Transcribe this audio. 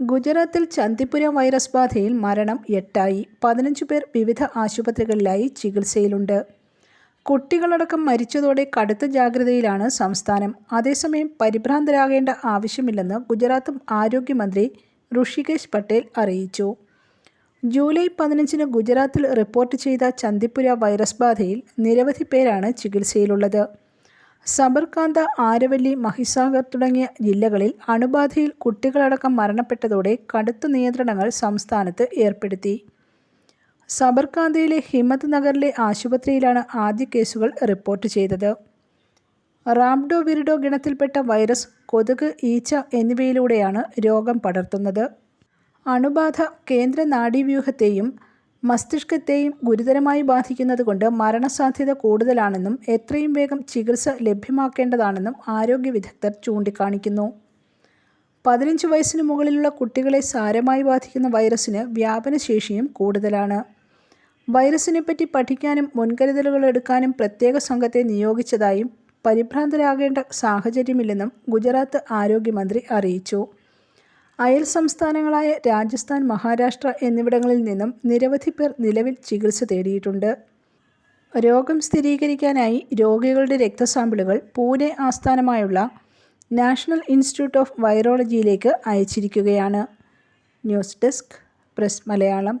ഗുജറാത്തിൽ ചന്തിപുര വൈറസ് ബാധയിൽ മരണം എട്ടായി. പതിനഞ്ച് പേർ വിവിധ ആശുപത്രികളിലായി ചികിത്സയിലുണ്ട്. കുട്ടികളടക്കം മരിച്ചതോടെ കടുത്ത ജാഗ്രതയിലാണ് സംസ്ഥാനം. അതേസമയം പരിഭ്രാന്തരാകേണ്ട ആവശ്യമില്ലെന്ന് ഗുജറാത്ത് ആരോഗ്യമന്ത്രി ഋഷികേശ് പട്ടേൽ അറിയിച്ചു. ജൂലൈ പതിനഞ്ചിന് ഗുജറാത്തിൽ റിപ്പോർട്ട് ചെയ്ത ചന്തിപുര വൈറസ് ബാധയിൽ നിരവധി പേരാണ് ചികിത്സയിലുള്ളത്. സബർകാന്ത ആരവല്ലി മഹിസാഗർ തുടങ്ങിയ ജില്ലകളിൽ അണുബാധയിൽ കുട്ടികളടക്കം മരണപ്പെട്ടതോടെ കടുത്ത നിയന്ത്രണങ്ങൾ സംസ്ഥാനത്ത് ഏർപ്പെടുത്തി. സബർകാന്തയിലെ ഹിമത് നഗറിലെ ആശുപത്രിയിലാണ് ആദ്യ കേസുകൾ റിപ്പോർട്ട് ചെയ്തത്. റാംഡോ വിരിഡോ ഗണത്തിൽപ്പെട്ട വൈറസ് കൊതുക് ഈച്ച എന്നിവയിലൂടെയാണ് രോഗം പടർത്തുന്നത്. അണുബാധ കേന്ദ്ര നാഡീവ്യൂഹത്തെയും മസ്തിഷ്കത്തെയും ഗുരുതരമായി ബാധിക്കുന്നതുകൊണ്ട് മരണസാധ്യത കൂടുതലാണെന്നും എത്രയും വേഗം ചികിത്സ ലഭ്യമാക്കേണ്ടതാണെന്നും ആരോഗ്യ വിദഗ്ധർ ചൂണ്ടിക്കാണിക്കുന്നു. പതിനഞ്ച് വയസ്സിന് മുകളിലുള്ള കുട്ടികളെ സാരമായി ബാധിക്കുന്ന വൈറസിന് വ്യാപനശേഷിയും കൂടുതലാണ്. വൈറസിനെപ്പറ്റി പഠിക്കാനും മുൻകരുതലുകൾ എടുക്കാനും പ്രത്യേക സംഘത്തെ നിയോഗിച്ചതായും പരിഭ്രാന്തരാകേണ്ട സാഹചര്യമില്ലെന്നും ഗുജറാത്ത് ആരോഗ്യമന്ത്രി അറിയിച്ചു. അയൽ സംസ്ഥാനങ്ങളായ രാജസ്ഥാൻ മഹാരാഷ്ട്ര എന്നിവിടങ്ങളിൽ നിന്നും നിരവധി പേർ നിലവിൽ ചികിത്സ തേടിയിട്ടുണ്ട്. രോഗം സ്ഥിരീകരിക്കാനായി രോഗികളുടെ രക്തസാമ്പിളുകൾ പൂനെ ആസ്ഥാനമായുള്ള നാഷണൽ ഇൻസ്റ്റിറ്റ്യൂട്ട് ഓഫ് വൈറോളജിയിലേക്ക് അയച്ചിരിക്കുകയാണ്. News desk press Malayalam.